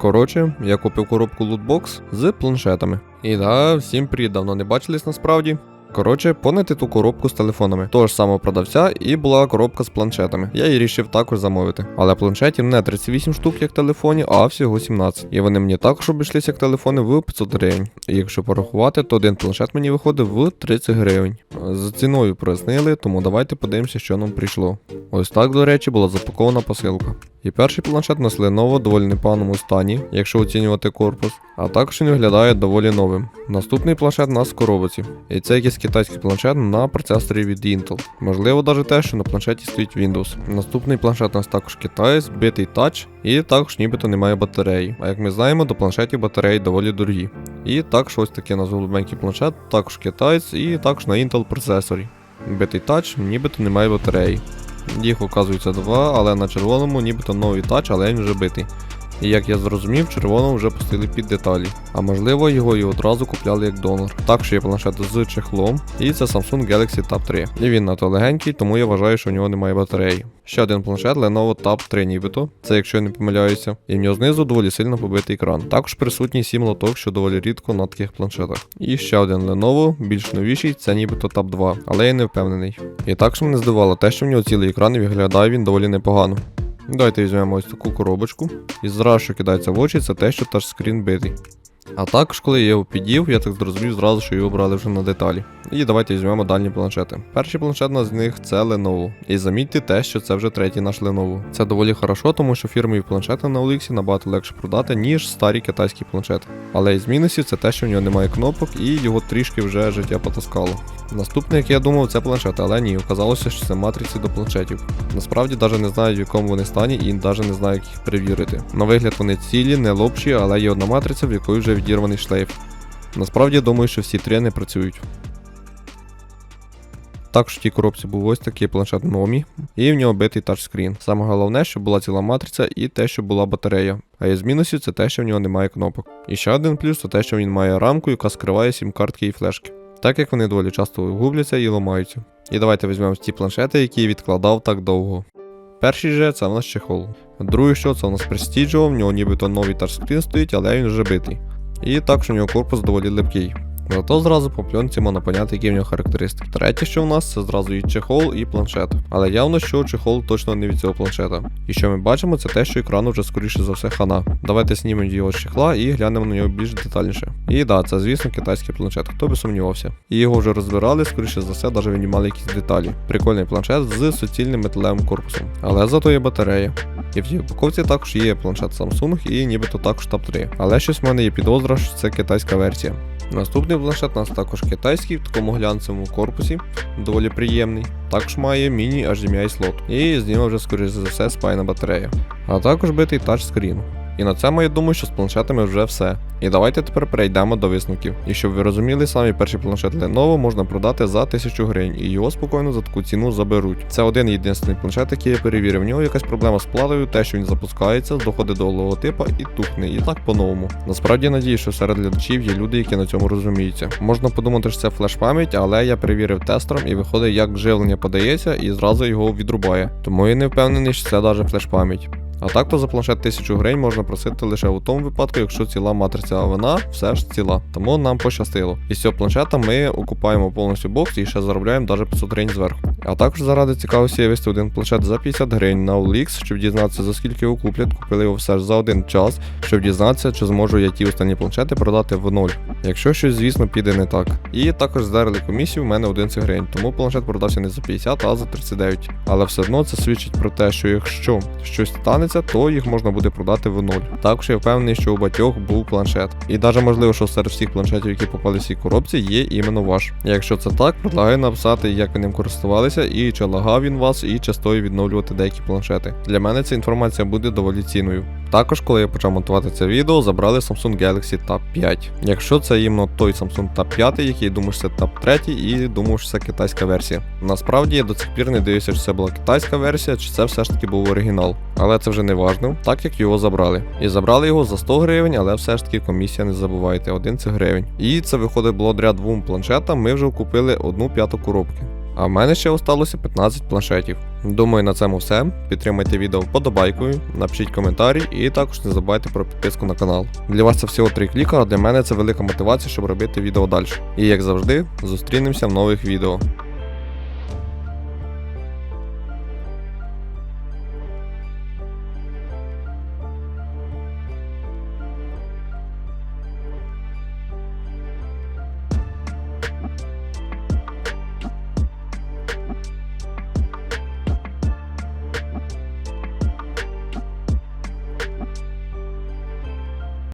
Коротше, я купив коробку лутбокс з планшетами. І да, всім привіт, давно не бачились насправді. Коротше, понити ту коробку з телефонами того ж самого продавця, і була коробка з планшетами. Я її рішив також замовити. Але планшетів не 38 штук, як телефоні, а всього 17. І вони мені також обійшлися як телефони в 500 гривень. І якщо порахувати, то один планшет мені виходив в 30 гривень. З ціною прояснили, тому давайте подивимося, що нам прийшло. Ось так, до речі, була запакована посилка. І перший планшет нас Lenovo в доволі непоганому стані, якщо оцінювати корпус, а також він виглядає доволі новим. Наступний планшет у нас в коробці. І це якийсь китайський планшет на процесорі від Intel. Можливо, навіть те, що на планшеті стоїть Windows. Наступний планшет у нас також китаєць, битий тач, і також нібито немає батареї. А як ми знаємо, до планшетів батареї доволі дорогі. І також ось такий у нас голубенький планшет, також китаєць і також на Intel процесорі. Битий тач, нібито немає батареї. Їх оказується два, але на червоному нібито новий тач, але він вже битий. І як я зрозумів, червоному вже пустили під деталі. А можливо його і одразу купляли як донор. Також є планшет з чехлом, і це Samsung Galaxy Tab 3. І він надто легенький, тому я вважаю, що у нього немає батареї. Ще один планшет Lenovo Tab 3 нібито, це якщо я не помиляюся, і в нього знизу доволі сильно побитий екран. Також присутній 7 лоток, що доволі рідко на таких планшетах. І ще один Lenovo, більш новіший, це нібито Tab 2, але я не впевнений. І також мене здивувало те, що в нього цілий екран і виглядає він доволі непогано. Давайте візьмемо ось таку коробочку. І зразу, що кидається в очі, це те, що тачскрін битий. А також, коли я його підів, я так зрозумів зразу, що його брали вже на деталі. І давайте візьмемо дальні планшети. Перший планшет з них це Lenovo. І замітьте те, що це вже третій наш Lenovo. Це доволі хорошо, тому що фірмові планшети на OLX набагато легше продати, ніж старі китайські планшети. Але із мінусів це те, що в нього немає кнопок і його трішки вже життя потаскало. Наступний, як я думав, це планшет, але ні, оказалося, що це матриці до планшетів. Насправді навіть не знаю, в якому вони стані, і навіть не знаю, як їх перевірити. На вигляд вони цілі, не лопші, але є одна матриця, в якої вже відірваний шлейф. Насправді я думаю, що всі три не працюють. Також в тій коробці був ось такий планшет Номі, і в нього битий тачскрін. Саме головне, щоб була ціла матриця і те, що була батарея. А із мінусів це те, що в нього немає кнопок. І ще один плюс це те, що він має рамку, яка скриває сім картки і флешки. Так як вони доволі часто губляться і ламаються. І давайте візьмемо ті планшети, які відкладав так довго. Перший же це в нас чехол. Другий що це у нас Prestigio, в нього нібито новий тачскрін стоїть, але він вже битий. І також у нього корпус доволі липкий. Зато зразу по пленці можна поняти, які в нього характеристики. Третє, що в нас, це зразу і чехол, і планшет. Але явно, що чехол точно не від цього планшета. І що ми бачимо, це те, що екрану вже скоріше за все хана. Давайте знімемо його з чехла і глянемо на нього більш детальніше. І да, це звісно китайський планшет, хто би сумнівався. І його вже розбирали, скоріше за все, навіть винімали якісь деталі. Прикольний планшет з суцільним металевим корпусом. Але зато є батарея. І в тій упаковці також є планшет Samsung і нібито також Tab 3. Але щось в мене є підозра, що це китайська версія. Наступний планшет у нас також китайський в такому глянцевому корпусі, доволі приємний. Також має міні HDMI слот. І з нього вже, скоріше за все, спайна батарея. А також битий тачскрін. І на цьому я думаю, що з планшетами вже все. І давайте тепер перейдемо до висновків. І щоб ви розуміли, самий перший планшет Lenovo можна продати за 1000 гривень, і його спокійно за таку ціну заберуть. Це один єдиний планшет, який я перевірив. В нього якась проблема з платою, те, що він запускається, доходить до логотипа і тухне, і так по-новому. Насправді надію, що серед глядачів є люди, які на цьому розуміються. Можна подумати, що це флеш-пам'ять, але я перевірив тестером і виходить, як живлення подається, і зразу його відрубає. Тому я не впевнений, що це навіть флеш-пам'ять. А так то за планшет 1000 гривень можна просити лише у тому випадку, якщо ціла матриця, а вона все ж ціла. Тому нам пощастило. І з цього планшета ми окупаємо повністю бокс і ще заробляємо навіть 500 гривень зверху. А також заради цікавості я вести один планшет за 50 гривень на OLX, щоб дізнатися за скільки його куплять, купили його все ж за один час, щоб дізнатися, чи зможу я ті останні планшети продати в ноль. Якщо щось, звісно, піде не так. І також здерли комісію в мене 11 гривень, тому планшет продався не за 50, а за 39. Але все одно це свідчить про те, що якщо щось станеться, то їх можна буде продати в ноль. Також я впевнений, що у батьох був планшет. І навіть можливо, що серед всіх планшетів, які попали в цій коробці, є іменно ваш. Якщо це так, предлагаю написати, як ви ним користувалися, і чи лагав він вас, і чи відновлювати деякі планшети. Для мене ця інформація буде доволі цінною. Також, коли я почав монтувати це відео, забрали Samsung Galaxy Tab 5. Якщо це іменно той Samsung Tab 5, який думаю, що це Tab 3, і думаю, що це китайська версія. Насправді я до цих пір не дивився, чи це була китайська версія, чи це все ж таки був оригінал. Але це вже не так як його забрали. І забрали його за 100 гривень, але все ж таки комісія не забувайте, 11 гривень. І це виходить благодаря двом планшетам, ми вже купили одну п'яту коробки. А в мене ще осталося 15 планшетів. Думаю, на цьому все. Підтримайте відео вподобайкою, напишіть коментарі і також не забувайте про підписку на канал. Для вас це всього 3 кліка, а для мене це велика мотивація, щоб робити відео далі. І як завжди, зустрінемося в нових відео.